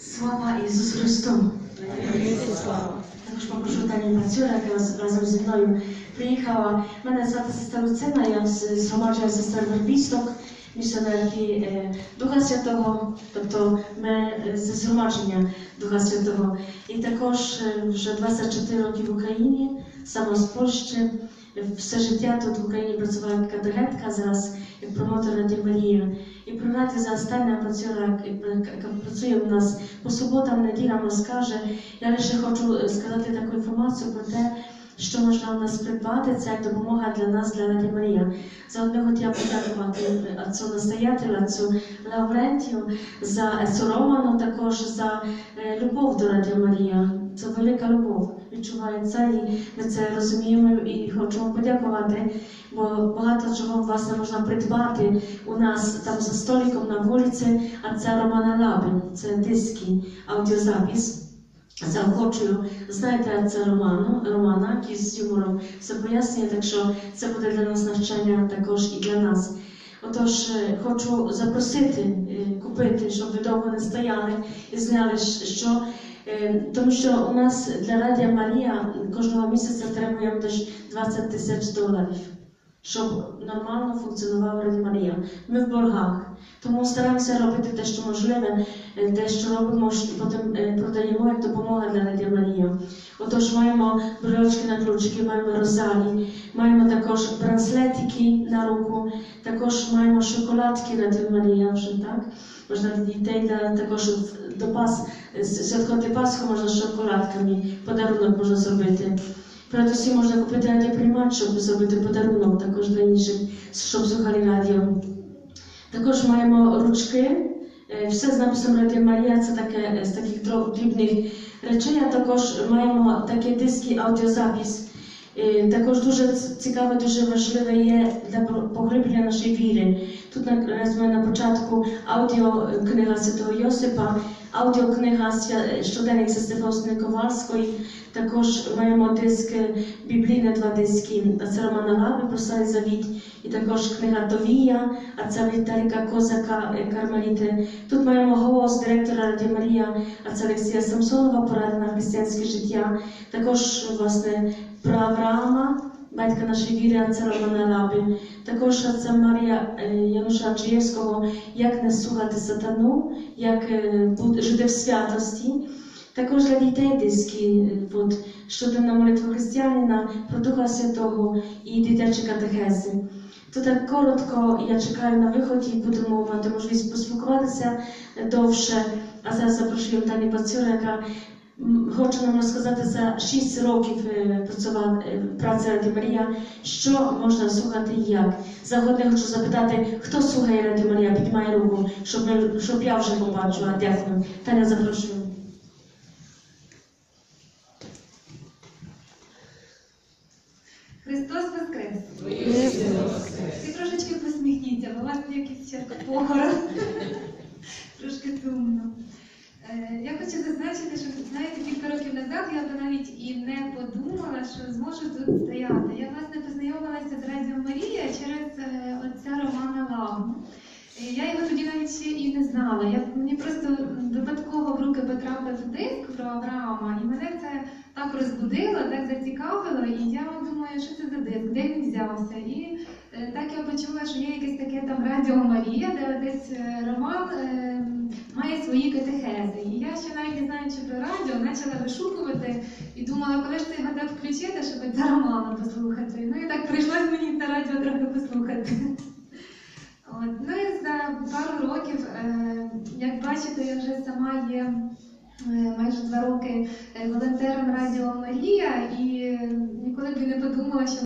Слава Ісусу Христу! Також попрошу Тані Пацюра, яка раз- разом зі мною приїхала. Мене звати сестра Луцина, я з- згромаджую сестер Вербісток, місіонерки е, Духа Святого, тобто ми е, зі згромадження Духа Святого. І також е, вже 24 роки в Україні, саме з Польщі. Все життя тут в Україні працювала як категетка, зараз як промотор Радіо Марія. І про радіо за остання працює, працює у нас по суботам, неділям розкаже. Я лише хочу е, сказати таку інформацію про те, що можна у нас придбати. Це як допомога для нас, для Раді Марія. Заодно хотіла подякувати е, отцу настоятелю, отцу Лаврентію, за отцу Роману, також за е, любов до Радіо Марія. Це велика любов. Відчувається, і ми це розуміємо і хочемо подякувати, бо багато чого власне можна придбати у нас там за столиком на вулиці, а це Романа Лабин, це диски, аудіозапис. Заохочую, знаєте, це Роману, Романа, який з юмором все пояснює, так що це буде для нас навчання також і для нас. Отож, е, хочу запросити е, купити, щоб ви довго не стояли і знали, що тому що у нас для Радія Марія кожного місяця требуємо десь 20 тисяч доларів, щоб нормально функціонувала Радіо Марія. Ми в боргах. Тому стараємося робити те, що можливе, е, те, що робимо, що потім е, продаємо як допомога для Радіо Марія. Отож, маємо брелочки на ключики, маємо розалі, маємо також браслетики на руку, також маємо шоколадки Радіо Марія вже, так? Можна для дітей для, також в- до пас, з- святкувати Пасху можна шоколадками, подарунок можна зробити. Передусім можна купити радіоприймач, щоб зробити подарунок також для інших, щоб слухали радіо. Також маємо ручки. Е, Все з написом Радіо Марія це таке е, з таких дрібних речей. А також маємо такі диски аудіозапис. Е, Також дуже цікаве, дуже важливе є для поглиблення нашої віри. Тут наразі на початку аудіокнига Святого Йосипа, аудіокнига Свя- щоденник сестри Фаустини Ковальської. Також маємо диск е, біблійне два диски. Це Романа Лаби про Старий Завіт, і також книга Товія, а це Віталіка Козака е, Кармеліти. Тут маємо голос директора Раді Марія, а це Олексія Самсонова, порада на християнське життя. Також власне про Авраама, батька нашої віри, а це Лаби. Також це Марія Януша Чиєвського, як не слухати сатану, як жити в святості. Також для дітей диски, от, щоденна молитва християнина, про Духа Святого і дитячі катехези. То так коротко, я чекаю на виході, будемо мати можливість поспілкуватися довше. А зараз запрошую Тані Пацюра, м, хоче нам розказати за 6 років е, е, праці Раді Марія, що можна слухати і як. Заходне хочу запитати, хто слухає Раді Марія, піднімає руку, щоб, ми, щоб я вже побачила. Дякую. Таня, запрошую. Христос Воскрес! Ви трошечки посміхніться, бо у вас ще похорон. Трошки сумно. Е, Я хочу зазначити, що знаєте, кілька років назад я б навіть і не подумала, що зможу тут стояти. Я власне познайомилася з Радіо Марія через е, отця Романа Лагу. Я його тоді навіть ще і не знала. Я, мені просто випадково в руки потрапив диск про Авраама, і мене це так розбудило, так зацікавило, і я думаю, що це за диск, де він взявся. І е, так я почула, що є якесь таке там Радіо Марія, де десь е, Роман свої катехези. І я ще навіть не знаючи про радіо, почала вишукувати і думала, коли ж цей гадав включити, щоб Романа послухати. Ну і так прийшлось мені це радіо трохи послухати. От. Ну і за пару років, е, як бачите, я вже сама є е, майже два роки волонтером Радіо Марія і ніколи б не подумала, що